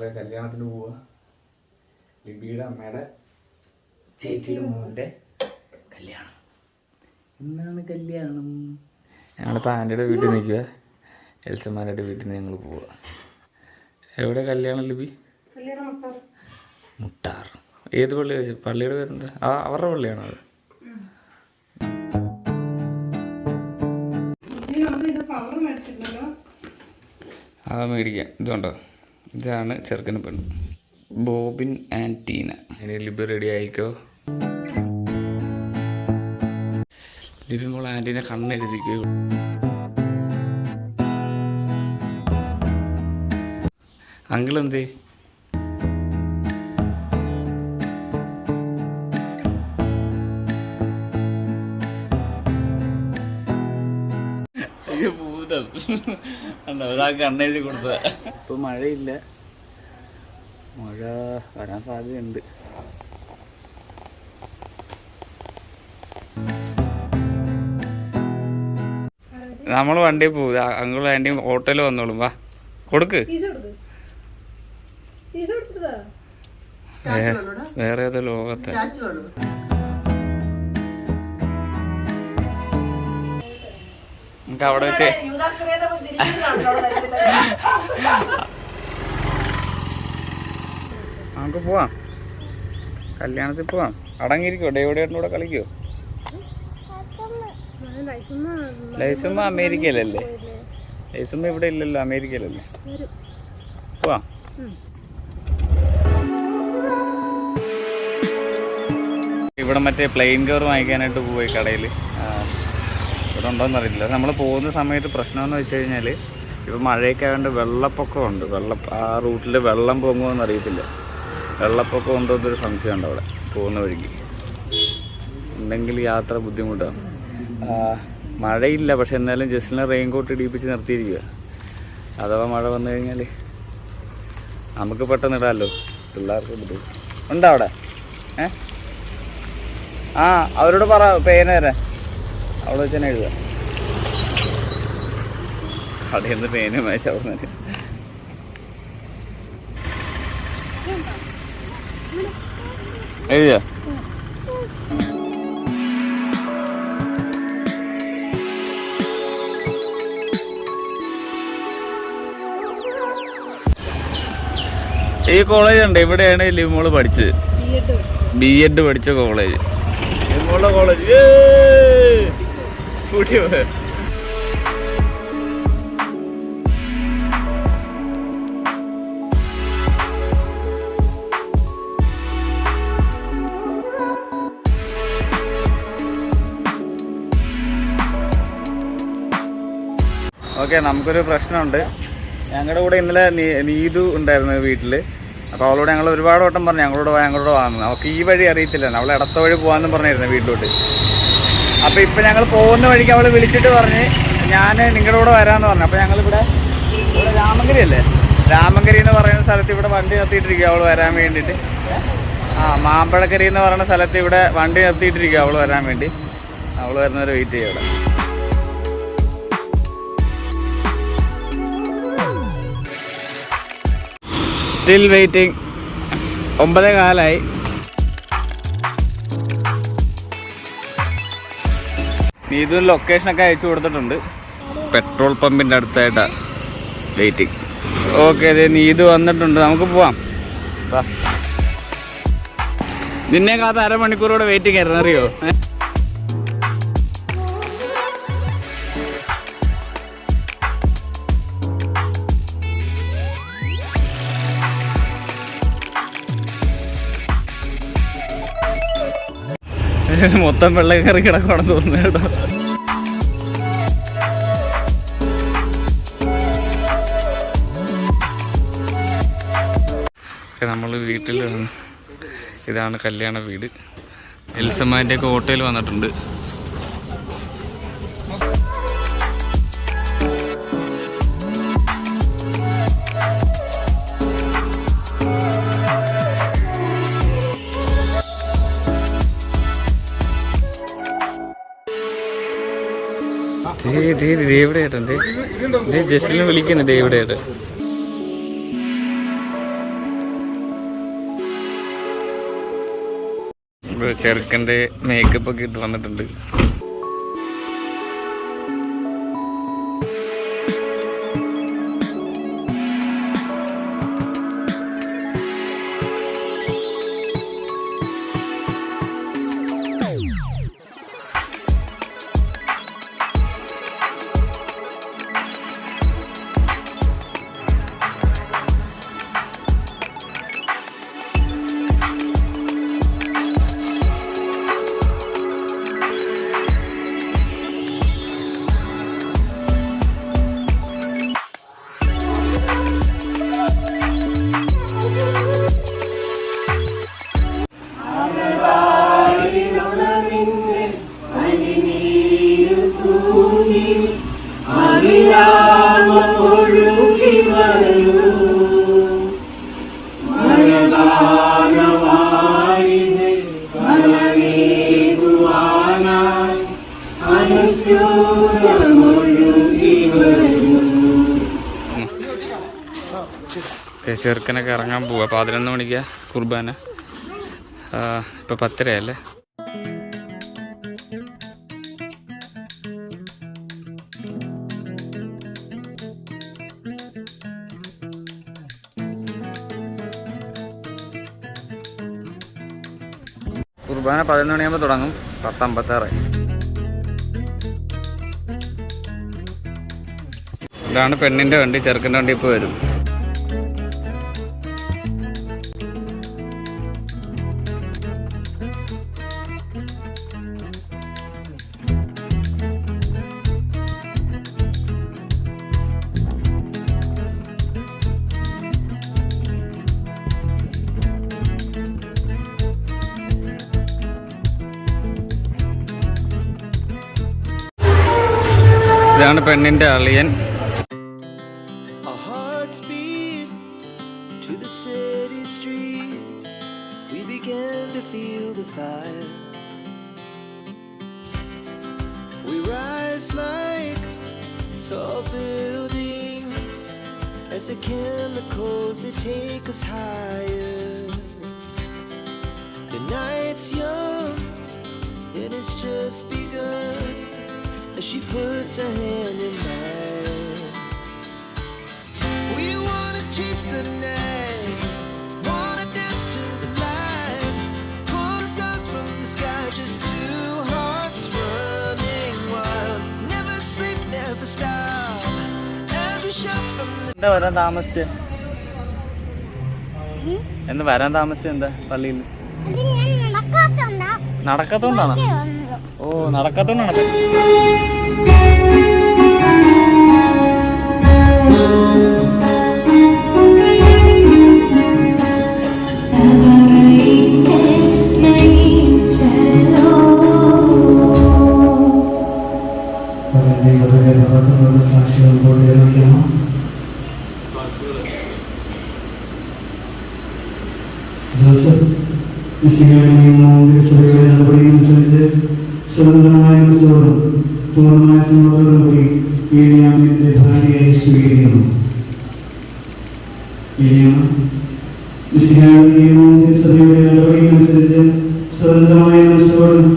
ഞങ്ങൾ കല്യാണത്തിന് പോവുക ലിബിയുടെ അമ്മയുടെ ചേച്ചിയുടെ മോന്റെ കല്യാണം. എന്നാണ് കല്യാണം? ഞങ്ങളിപ്പോൾ ആന്റിയുടെ വീട്ടിൽ നിൽക്കുക എൽസമാരുടെ വീട്ടിൽ നിന്ന് ഞങ്ങൾ പോവുക എവിടെ കല്യാണം ലിബി? മുട്ടാർ. ഏത് പള്ളി പള്ളിയുടെ പേരെന്താ? ആ അവരുടെ പള്ളിയാണോ അത്? അത് മേടിക്കാം. ഇതുണ്ടോ? ഇതാണ് ചെറുക്കന് പെണ്ണ്. ബോബിൻ ആൻഡ് ടീന. ഇനി ലിബി റെഡി ആയിക്കോ? ലിബി മോൾ ആന്റീനെ കണ്ണെഴുതിക്കോ അങ്കിൾ എന്തേ ഭൂതം എന്താ ഒരാൾ കണ്ണെഴുതി കൊടുത്തത്. ഇപ്പൊ മഴയില്ല. മഴ വരാൻ സാധ്യതയുണ്ട്. നമ്മൾ വണ്ടിയിൽ പോകും അങ്ങോട്ട് ആന്റിയും ഹോട്ടലിൽ വന്നോളും. വാ കൊടുക്ക്. വേറെ ഏതോ ലോകത്തെ. നമുക്ക് അവിടെ വെച്ച് നമുക്ക് പോവാം. കല്യാണത്തിൽ പോവാം. അടങ്ങിയിരിക്കോ ഡേവിഡേട്ടന്റെ കൂടെ കളിക്കോ ലൈസുമ്മ അമേരിക്കയിലല്ലേ? ലൈസുമ്മ ഇവിടെ ഇല്ലല്ലോ അമേരിക്കയിലല്ലേ? പോവാം. ഇവിടെ മറ്റേ പ്ലെയിൻ കവർ വാങ്ങിക്കാനായിട്ട് പോയി കടയിൽ ഇവിടെ ഉണ്ടോയെന്ന് അറിയില്ല നമ്മൾ പോകുന്ന സമയത്ത് പ്രശ്നമെന്ന് വെച്ച് കഴിഞ്ഞാൽ ഇപ്പോൾ മഴയൊക്കെ ആയതുകൊണ്ട് വെള്ളപ്പൊക്കമുണ്ട്. വെള്ള ആ റൂട്ടിൽ വെള്ളം പൊങ്ങുമെന്ന് അറിയത്തില്ല. വെള്ളപ്പൊക്കം ഉണ്ടോ എന്നൊരു സംശയമുണ്ട് അവിടെ പോകുന്ന വഴിക്ക്. ഉണ്ടെങ്കിൽ യാത്ര ബുദ്ധിമുട്ടാണ് മഴയില്ല പക്ഷെ എന്നാലും ജസ്റ്റിനെ റെയിൻ കോട്ട് ഇടിപ്പിച്ച് നിർത്തിയിരിക്കുക അഥവാ മഴ വന്നു കഴിഞ്ഞാൽ നമുക്ക് പെട്ടെന്ന് ഇടാമല്ലോ പിള്ളേർക്ക് ബുദ്ധിമുട്ട്. ഉണ്ടോ അവിടെ? ഏ? ആ അവരോട് പറ പേന തരാൻ അവിടെ വെച്ച് തന്നെ എഴുതുക. അവിടെ നിന്ന് പേന വായിച്ച അവിടെ നിന്ന് എഴുതിയോ? ഈ കോളേജ് ഉണ്ട് ഇവിടെയാണ് ലിമോൾ പഠിച്ചത്. ബി എഡ് പഠിച്ച. കോളേജ് ലിമോളുടെ കോളേജ് കൂട്ടിയോ ഓക്കെ നമുക്കൊരു പ്രശ്നമുണ്ട്. ഞങ്ങളുടെ കൂടെ ഇന്നലെ നീതു ഉണ്ടായിരുന്നു വീട്ടിൽ അപ്പോൾ അവളോട് ഞങ്ങൾ ഒരുപാട് വട്ടം പറഞ്ഞു ഞങ്ങളോട് വാ ഞങ്ങളോട് വാങ്ങുന്നു അവൾക്ക് ഈ വഴി അറിയത്തില്ല. അവൾ ഇടത്ത വഴി പോകാമെന്ന് പറഞ്ഞായിരുന്നു വീട്ടിലോട്ട്. അപ്പോൾ ഇപ്പൊ ഞങ്ങൾ പോകുന്ന വഴിക്ക് അവൾ വിളിച്ചിട്ട് പറഞ്ഞ് ഞാൻ നിങ്ങളുടെ കൂടെ വരാമെന്ന് പറഞ്ഞു. അപ്പോൾ ഞങ്ങൾ ഇവിടെ രാമങ്കരി അല്ലേ? രാമങ്കരി എന്ന് പറയുന്ന സ്ഥലത്ത് ഇവിടെ വണ്ടി നിർത്തിയിട്ടിരിക്കുക അവൾ വരാൻ വേണ്ടിട്ട് ആ മാമ്പഴക്കരി എന്ന് പറയുന്ന സ്ഥലത്ത് ഇവിടെ വണ്ടി നിർത്തിയിട്ടിരിക്കുക അവൾ വരാൻ വേണ്ടി. അവൾ വരുന്നവരെ വെയിറ്റ് ചെയ്യുക ഇവിടെ. സ്റ്റിൽ വെയിറ്റിംഗ് ഒമ്പതേ കാലായി. നീതു ലൊക്കേഷനൊക്കെ അയച്ചു കൊടുത്തിട്ടുണ്ട്. പെട്രോൾ പമ്പിന്റെ അടുത്തായിട്ടാണ് വെയിറ്റിംഗ് ഓക്കെ അതെ നീതു വന്നിട്ടുണ്ട്. നമുക്ക് പോവാം. നിന്നെ കാത്ത അരമണിക്കൂറോടെ വെയിറ്റിംഗ് ആയിരുന്നു അറിയോ? മൊത്തം വെള്ളം കയറി കിടക്കണമെന്ന് തോന്നുന്നു കേട്ടോ. നമ്മൾ വീട്ടിൽ ഇതാണ് കല്യാണ വീട്. എൽസമ്മാന്റെ ഒക്കെ ഓട്ടോയിൽ വന്നിട്ടുണ്ട്. ദേവിടെ ഏട്ടൻ ജസ്റ്റിനെ വിളിക്കുന്നു ദേവിടെ ഏട്ടൻ. ചെറുക്കന്റെ മേക്കപ്പ് ഒക്കെ ഇട്ട് വന്നിട്ടുണ്ട്. ചെറുക്കനൊക്കെ ഇറങ്ങാൻ പോവാ. പതിനൊന്ന് മണിക്ക് കുർബാന. ആ, ഇപ്പൊ പത്തരയല്ലേ? കുർബാന പതിനൊന്ന് മണിയാകുമ്പോൾ തുടങ്ങും. പത്തമ്പത്താറ് ഇതാണ് പെണ്ണിന്റെ വണ്ടി ചെറുക്കന്റെ വണ്ടി ഇപ്പോൾ വരും. ഇതാണ് പെണ്ണിന്റെ അളിയൻ. She puts her hand in mine. We wanna chase the night, wanna dance to the light, pull stars from the sky, just two hearts running wild. Never sleep, never stop. As we shout from the എന്താ വരാൻ താമസിച്ച എന്ന് വരാൻ താമസിച്ചത് എന്താ പള്ളിയിൽ നടക്കാത്തോണ്ടാണോ ഓ നടക്കാത്തോണ്ടാണ് Joseph സഭയുടെ നടപടിയനുസരിച്ച് സ്വതന്ത്രമായ മനസ്സോടും പൂർണ്ണമായ സമ്മതത്തോടും കൂടി വീണിയാമിന്റെ ഭാര്യയായി സ്വീകരിക്കുന്നു വീണിയാമ സഭയുടെ നടപടിയനുസരിച്ച് സ്വതന്ത്രമായ മനസ്സോടും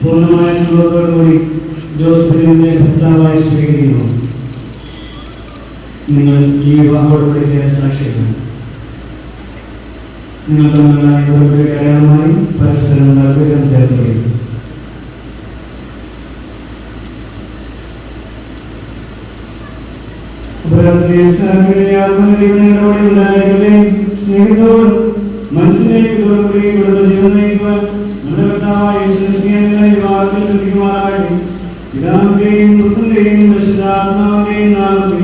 പൂർണ്ണമായ സമ്മതത്തോടും കൂടി ജോസഫിനെ ഭർത്താവായി സ്വീകരിക്കുന്നു നിങ്ങൾ ഈ വിവാഹോടൊപ്പം സാക്ഷിയാണ് നിങ്ങൾ തമ്മിലുള്ള ഇടപെടൽ അയാളുമായി പരസ്പരം താല്പര്യം ചേർത്തുകയും സ്നേഹത്തോടും മനസ്സിലേക്ക് തോന്നുകൂടി ഇവിടുത്തെ ജീവൻ നയിക്കുവാൻ നമ്മുടെ കർത്താവായ വിവാഹത്തിൽ ലഭിക്കുമാറാകട്ടെ പിതാവിന്റെയും പുത്രന്റെയും പരിശുദ്ധാത്മാവിന്റെയും നാമത്തിൽ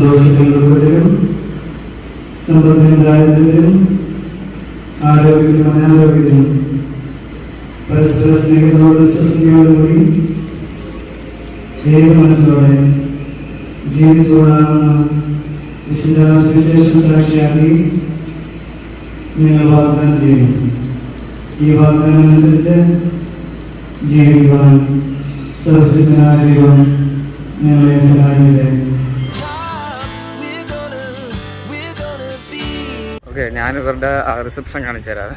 സന്തോഷത്തിലും ദുഃഖത്തിലും സമ്പത്തിലും ദാരിദ്ര്യത്തിലും ആരോഗ്യത്തിലും അനാരോഗ്യത്തിലും പരസ്പര സ്നേഹത്തോടും വിശ്വസനയോടും കൂടി ഏക മനസ്സോടെ ജീവിച്ചുകൊള്ളാമെന്ന വിശുദ്ധ സുവിശേഷം സാക്ഷിയാക്കി നിങ്ങൾ വാഗ്ദാനം ചെയ്യുന്നു ഈ വാഗ്ദാനം അനുസരിച്ച് ജീവിക്കുവാൻ സർവശക്തനായ ദൈവം നിങ്ങളെ സഹായിക്കട്ടെ ഞാൻ ഇവരുടെ റിസപ്ഷൻ കാണിച്ചു തരാം.